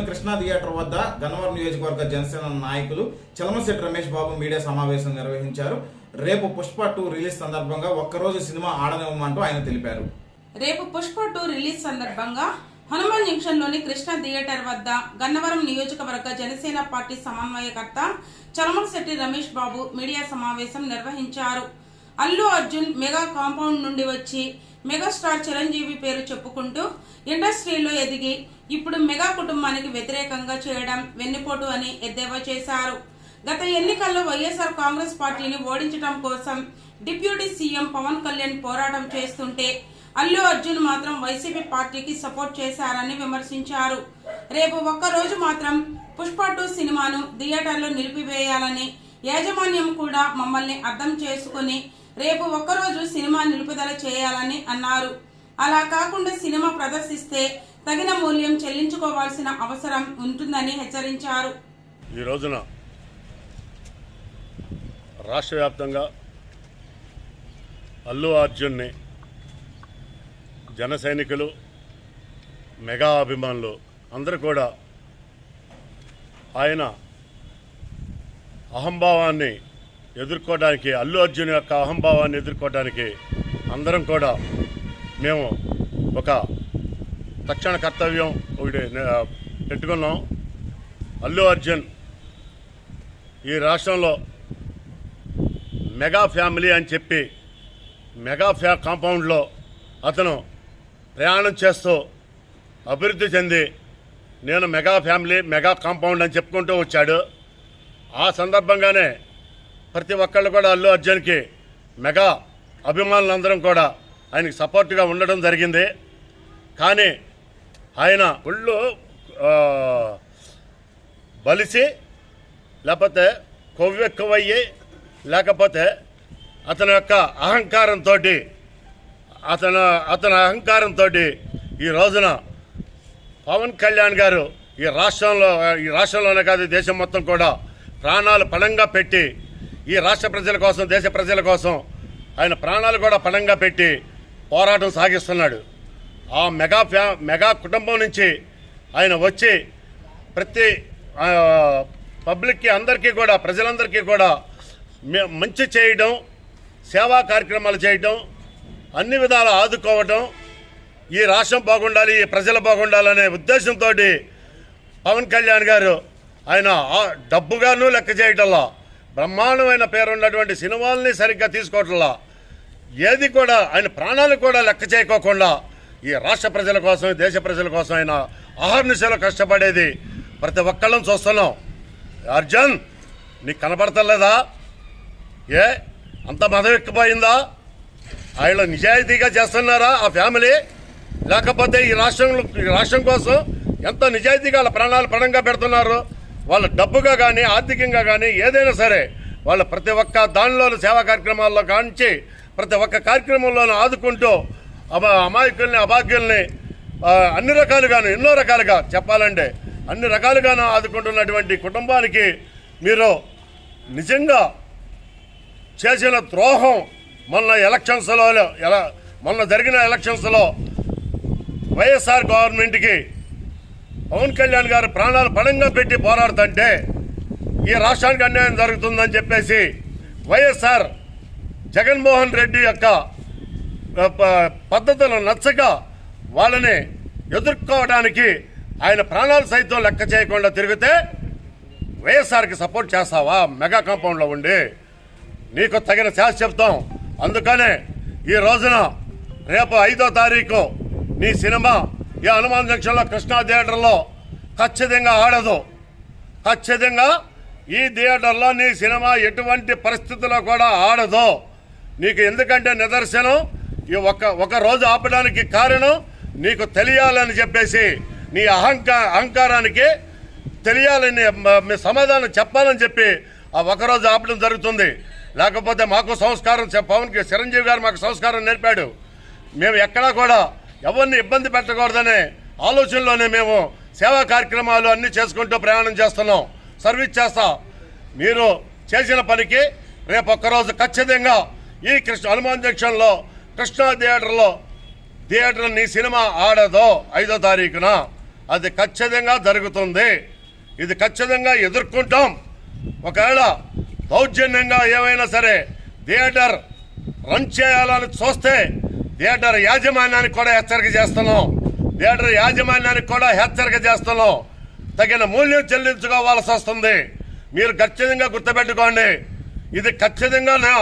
నగరంలోని కృష్ణా థియేటర్ వద్ద గన్నవరం నియోజకవర్గ జనసేన నాయకులు చలమశెట్టి రమేష్ బాబు మీడియా సమావేశం నిర్వహించారు. రేపు పుష్ప టూ రిలీజ్ సందర్భంగా ఒక్కరోజు సినిమా ఆడనివ్వమంటూ ఆయన తెలిపారు. రేపు పుష్ప టూ రిలీజ్ సందర్భంగా హనుమాన్ జంక్షన్లోని కృష్ణ థియేటర్ వద్ద గన్నవరం నియోజకవర్గ జనసేన పార్టీ సమన్వయకర్త చలమశెట్టి రమేష్ బాబు మీడియా సమావేశం నిర్వహించారు. అల్లు అర్జున్ మెగా కాంపౌండ్ నుండి వచ్చి మెగాస్టార్ చిరంజీవి పేరు చెప్పుకుంటూ ఇండస్ట్రీలో ఎదిగి ఇప్పుడు మెగా కుటుంబానికి వ్యతిరేకంగా చేయడం వెన్నుపోటు అని ఎద్దేవా చేశారు. గత ఎన్నికల్లో వైఎస్ఆర్ కాంగ్రెస్ పార్టీని ఓడించడం కోసం డిప్యూటీ సీఎం పవన్ కళ్యాణ్ పోరాటం చేస్తుంటే అల్లు అర్జున్ మాత్రం వైసీపీ పార్టీకి సపోర్ట్ చేశారని విమర్శించారు. రేపు ఒక్కరోజు మాత్రం పుష్ప టూ సినిమాను థియేటర్లో నిలిపివేయాలని యాజమాన్యం కూడా మమ్మల్ని అర్థం చేసుకుని రేపు ఒక్కరోజు సినిమా నిలుపుదల చేయాలని అన్నారు. అలా కాకుండా సినిమా ప్రదర్శిస్తే తగిన మూల్యం చెల్లించుకోవాల్సిన అవసరం ఉంటుందని హెచ్చరించారు. ఈ రోజున రాష్ట్ర వ్యాప్తంగా అల్లు అర్జున్ని జన సైనికులు మెగా అభిమానులు అందరూ కూడా ఆయన అహంభావాన్ని ఎదుర్కోవడానికి అల్లు అర్జున్ యొక్క అహంభావాన్ని ఎదుర్కోవడానికి అందరం కూడా మేము ఒక తక్షణ కర్తవ్యం ఒకటి పెట్టుకున్నాం. అల్లు అర్జున్ ఈ రాష్ట్రంలో మెగా ఫ్యామిలీ అని చెప్పి మెగా ఫ్యా కాంపౌండ్లో అతను ప్రయాణం చేస్తూ అభివృద్ధి చెంది నేను మెగా ఫ్యామిలీ మెగా కాంపౌండ్ అని చెప్పుకుంటూ వచ్చాడు. ఆ సందర్భంగానే ప్రతి ఒక్కళ్ళు కూడా అల్లు అర్జున్కి మెగా అభిమానులందరం కూడా ఆయనకి సపోర్ట్గా ఉండడం జరిగింది. కానీ ఆయన ఒళ్ళు బలిసి లేకపోతే కొవ్వెక్కువయ్యి లేకపోతే అతని యొక్క అహంకారంతో అతను అతని అహంకారంతో ఈ రోజున పవన్ కళ్యాణ్ గారు ఈ రాష్ట్రంలో ఈ రాష్ట్రంలోనే కాదు దేశం మొత్తం కూడా ప్రాణాలు పణంగా పెట్టి ఈ రాష్ట్ర ప్రజల కోసం దేశ ప్రజల కోసం ఆయన ప్రాణాలు కూడా పణంగా పెట్టి పోరాటం సాగిస్తున్నాడు. ఆ మెగా ఫ్యా మెగా కుటుంబం నుంచి ఆయన వచ్చి ప్రతి పబ్లిక్కి అందరికీ కూడా ప్రజలందరికీ కూడా మంచి చేయడం సేవా కార్యక్రమాలు చేయడం అన్ని విధాలు ఆదుకోవటం ఈ రాష్ట్రం బాగుండాలి ఈ ప్రజలు బాగుండాలనే ఉద్దేశంతో పవన్ కళ్యాణ్ గారు ఆయన డబ్బుగాను లెక్క చేయటంలో బ్రహ్మాండమైన పేరున్నటువంటి సినిమాల్ని సరిగ్గా తీసుకోవట్లా. ఏది కూడా ఆయన ప్రాణాలు కూడా లెక్క చేయకోకుండా ఈ రాష్ట్ర ప్రజల కోసం దేశ ప్రజల కోసం ఆయన అహర్నిశలో కష్టపడేది ప్రతి ఒక్కళ్ళం చూస్తున్నాం. అర్జున్ నీకు కనపడతలేదా ఏ? అంత మదం ఎక్కిపోయిందా? ఆయన నిజాయితీగా చేస్తున్నారా ఆ ఫ్యామిలీ? లేకపోతే ఈ రాష్ట్రంలో ఈ రాష్ట్రం కోసం ఎంత నిజాయితీగా వాళ్ళ ప్రాణాలు పణంగా పెడుతున్నారు? వాళ్ళ డబ్బుగా కానీ ఆర్థికంగా కానీ ఏదైనా సరే వాళ్ళ ప్రతి ఒక్క దానిలోని సేవా కార్యక్రమాల్లో కాంచి ప్రతి ఒక్క కార్యక్రమంలోనూ ఆదుకుంటూ అమాయకుల్ని అభాగ్యుల్ని అన్ని రకాలుగాను ఎన్నో రకాలుగా చెప్పాలంటే అన్ని రకాలుగాను ఆదుకుంటున్నటువంటి కుటుంబానికి మీరు నిజంగా చేసిన ద్రోహం మొన్న ఎలక్షన్స్లో ఎలా మొన్న జరిగిన ఎలక్షన్స్లో వైఎస్ఆర్ గవర్నమెంట్కి పవన్ కళ్యాణ్ గారు ప్రాణాలు పణంగా పెట్టి పోరాడుతుంటే ఈ రాష్ట్రానికి అన్యాయం జరుగుతుందని చెప్పేసి వైఎస్ఆర్ జగన్మోహన్ రెడ్డి యొక్క ప- పద్ధతులు నచ్చక వాళ్ళని ఎదుర్కోవడానికి ఆయన ప్రాణాలు సైతం లెక్క చేయకుండా తిరిగితే వైఎస్ఆర్కి సపోర్ట్ చేస్తావా? మెగా కాంపౌండ్లో ఉండి. నీకు తగిన శాస చెప్తాం. అందుకనే ఈ రోజున రేపు ఐదో తారీఖు నీ సినిమా ఈ హనుమాన్ జంక్షన్లో కృష్ణా థియేటర్లో ఖచ్చితంగా ఆడదు. ఖచ్చితంగా ఈ థియేటర్లో నీ సినిమా ఎటువంటి పరిస్థితుల్లో కూడా ఆడదు. నీకు ఎందుకంటే నిదర్శనం ఈ ఒక ఒక రోజు ఆపడానికి కారణం నీకు తెలియాలని చెప్పేసి నీ అహంకా అహంకారానికి తెలియాలని మీ సమాధానం చెప్పాలని చెప్పి ఆ ఒకరోజు ఆపడం జరుగుతుంది. లేకపోతే మాకు సంస్కారం చె- పవన్కి చిరంజీవి గారు మాకు సంస్కారం నేర్పాడు. మేము ఎక్కడా కూడా ఎవరిని ఇబ్బంది పెట్టకూడదనే ఆలోచనలోనే మేము సేవా కార్యక్రమాలు అన్నీ చేసుకుంటూ ప్రయాణం చేస్తున్నాం. సర్వీస్ చేస్తా. మీరు చేసిన పనికి రేపు ఒక్కరోజు ఖచ్చితంగా ఈ కృష్ణ హనుమాన్ జంక్షన్లో కృష్ణా థియేటర్లో థియేటర్ నీ సినిమా ఆడదో ఐదో తారీఖున. అది ఖచ్చితంగా జరుగుతుంది. ఇది ఖచ్చితంగా ఎదుర్కొంటాం. ఒకవేళ దౌర్జన్యంగా ఏమైనా సరే థియేటర్ రన్ చేయాలని చూస్తే థియేటర్ యాజమాన్యానికి కూడా హెచ్చరిక చేస్తున్నాం. థియేటర్ యాజమాన్యానికి కూడా హెచ్చరిక చేస్తున్నాం. తగిన మూల్యం చెల్లించుకోవాల్సి వస్తుంది. మీరు ఖచ్చితంగా గుర్తుపెట్టుకోండి. ఇది ఖచ్చితంగా నా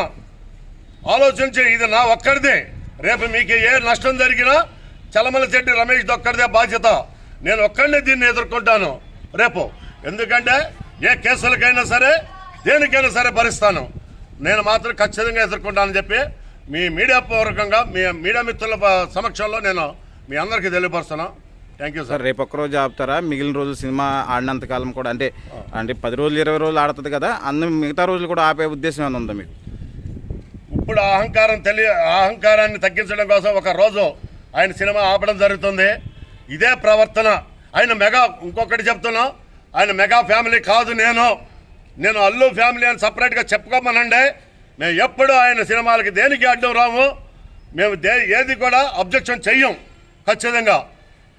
ఆలోచించి ఇది నా ఒక్కడిది రేపు మీకు ఏ నష్టం జరిగినా చలమల చెట్టి రమేష్ ఒక్కడిదే బాధ్యత. నేను ఒక్కడినే దీన్ని ఎదుర్కొంటాను. రేపు ఎందుకంటే ఏ కేసులకైనా సరే దేనికైనా సరే భరిస్తాను. నేను మాత్రం ఖచ్చితంగా ఎదుర్కొంటానని చెప్పి మీ మీడియా పూర్వకంగా మీ మీడియా మిత్రుల సమక్షంలో నేను మీ అందరికీ తెలియపరుస్తున్నాను థ్యాంక్ యూ సార్ రేపు ఒక్క రోజు ఆపుతారా? మిగిలిన రోజులు సినిమా ఆడినంత కాలం కూడా అంటే అంటే పది రోజులు ఇరవై రోజులు ఆడుతుంది కదా అన్ని మిగతా రోజులు కూడా ఆపే ఉద్దేశం ఏమైనా ఉందా మీకు? ఇప్పుడు అహంకారం తెలియ అహంకారాన్ని తగ్గించడం కోసం ఒక రోజు ఆయన సినిమా ఆపడం జరుగుతుంది. ఇదే ప్రవర్తన. ఆయన మెగా ఇంకొకటి చెప్తున్నా. ఆయన మెగా ఫ్యామిలీ కాదు నేను. నేను అల్లు ఫ్యామిలీ అని సపరేట్గా చెప్పుకోమనండి. మేము ఎప్పుడు ఆయన సినిమాలకి దేనికి అడ్డం రాము? మేము దే ఏది కూడా అబ్జెక్షన్ చెయ్యం. ఖచ్చితంగా.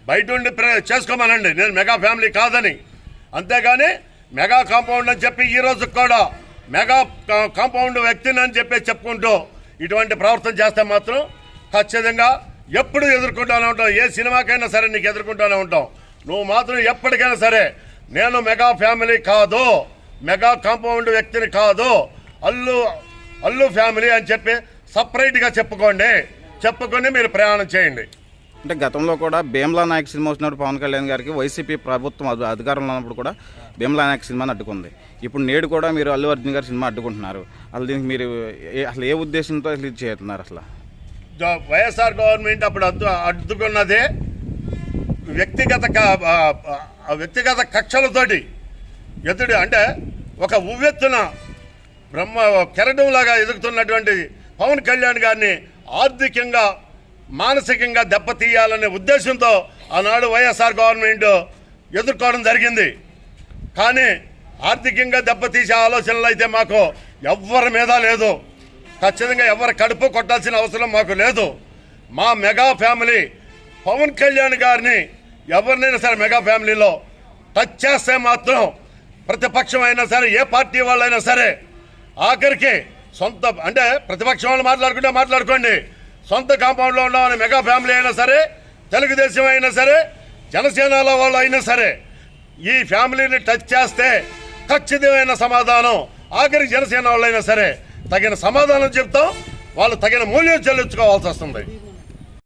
బయట ఉండి చేసుకోమనండి. నేను మెగా ఫ్యామిలీ కాదని. అంతేగాని మెగా కాంపౌండ్ అని చెప్పి ఈ రోజు కూడా మెగా కాంపౌండ్ వ్యక్తిని అని చెప్పి చెప్పుకుంటూ ఇటువంటి ప్రవర్తన చేస్తే మాత్రం ఖచ్చితంగా ఎప్పుడు ఎదుర్కొంటూనే ఉంటాం. ఏ సినిమాకైనా సరే నీకు ఎదుర్కొంటూనే ఉంటాం. నువ్వు మాత్రం ఎప్పటికైనా సరే నేను మెగా ఫ్యామిలీ కాదు. మెగా కాంపౌండ్ వ్యక్తిని కాదు. అల్లు అల్లు ఫ్యామిలీ అని చెప్పి సపరేట్గా చెప్పుకోండి. చెప్పుకొని మీరు ప్రయాణం చేయండి. అంటే గతంలో కూడా భీమ్లా నాయక్ సినిమా వచ్చినప్పుడు పవన్ కళ్యాణ్ గారికి వైసీపీ ప్రభుత్వం అధి- అధికారంలో ఉన్నప్పుడు కూడా భీమ్లా నాయక్ సినిమాని అడ్డుకుంది. ఇప్పుడు నేడు కూడా మీరు అల్లు అర్జున్ గారి సినిమా అడ్డుకుంటున్నారు. అసలు దీనికి మీరు ఏ- అసలు ఏ ఉద్దేశంతో అసలు ఇది చేస్తున్నారు అసలు? వైఎస్ఆర్ గవర్నమెంట్ అప్పుడు అడ్డు అడ్డుకున్నదే వ్యక్తిగత వ్యక్తిగత కక్షలతోటి ఎదుడు అంటే ఒక ఉవ్వెత్తున బ్రహ్మ కెరటంలాగా ఎదుగుతున్నటువంటి పవన్ కళ్యాణ్ గారిని ఆర్థికంగా మానసికంగా దెబ్బతీయాలనే ఉద్దేశంతో ఆనాడు వైఎస్ఆర్ గవర్నమెంట్ ఎదుర్కోవడం జరిగింది. కానీ ఆర్థికంగా దెబ్బతీసే ఆలోచనలు అయితే మాకు ఎవ్వరి మీద లేదు. ఖచ్చితంగా ఎవరి కడుపు కొట్టాల్సిన అవసరం మాకు లేదు. మా మెగా ఫ్యామిలీ పవన్ కళ్యాణ్ గారిని ఎవరినైనా సరే మెగా ఫ్యామిలీలో టచ్ చేస్తే మాత్రం ప్రతిపక్షం అయినా సరే ఏ పార్టీ వాళ్ళైనా సరే ఆఖరికి సొంత అంటే ప్రతిపక్షం వాళ్ళు మాట్లాడుకుంటే మాట్లాడుకోండి. సొంత కాంపౌండ్లో ఉన్న మెగా ఫ్యామిలీ అయినా సరే తెలుగుదేశం అయినా సరే జనసేనలో వాళ్ళు అయినా సరే ఈ ఫ్యామిలీని టచ్ చేస్తే ఖచ్చితమైన సమాధానం ఆఖరి జనసేన వాళ్ళైనా సరే తగిన సమాధానం చెప్తాం వాళ్ళు తగిన మూల్యం చెల్లించుకోవాల్సి వస్తుంది.